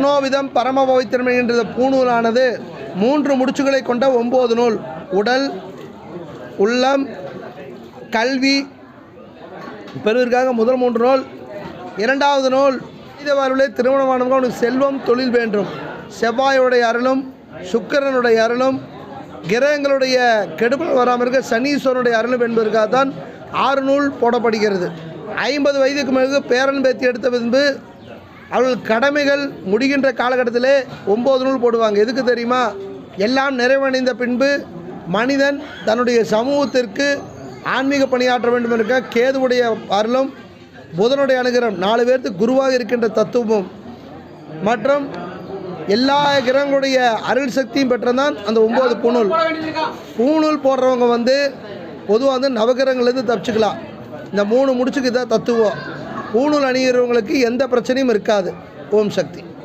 யக்னோவிதம் பரம பவித்திரம் என்கின்ற பூநூலானது மூன்று முடிச்சுகளை கொண்ட ஒம்பது நூல். உடல் உள்ளம் கல்வி பெறுவதற்காக முதல் மூன்று நூல். இரண்டாவது நூல் மனித திருமணமானவங்க அவனுக்கு செல்வம் தொழில் வேண்டும். செவ்வாயுடைய அருளும் சுக்கிரனுடைய அருளும் கிரகங்களுடைய கெடுபல் வராமல் இருக்க சனீஸ்வரனுடைய அருளும் என்பதற்காக தான் ஆறு நூல் போடப்படுகிறது. ஐம்பது வயதுக்கு பிறகு பேரன் பேத்தி எடுத்த பின்பு அவர்கள் கடமைகள் முடிகின்ற காலகட்டத்திலே ஒம்பது நூல் போடுவாங்க. எதுக்கு தெரியுமா? எல்லாம் நிறைவடைந்த பின்பு மனிதன் தன்னுடைய சமூகத்திற்கு ஆன்மீக பணியாற்ற வேண்டும் இருக்க கேதுவுடைய அருளும் புதனுடைய அனுகிரகம் நாலு பேர்த்துக்கு குருவாக இருக்கின்ற தத்துவமும் மற்றும் எல்லா கிரகங்களுடைய அருள் சக்தியும் பெற்றதான் அந்த ஒம்பது பூணூல் பூணூல் போடுறவங்க வந்து பொதுவாக வந்து நவகிரகங்கள்லேருந்து தப்பிச்சுக்கலாம். இந்த மூணு முடிச்சுக்கு தான் தத்துவம். பூணூல் அணிகிறவங்களுக்கு எந்த பிரச்சனையும் இருக்காது. ஓம் சக்தி.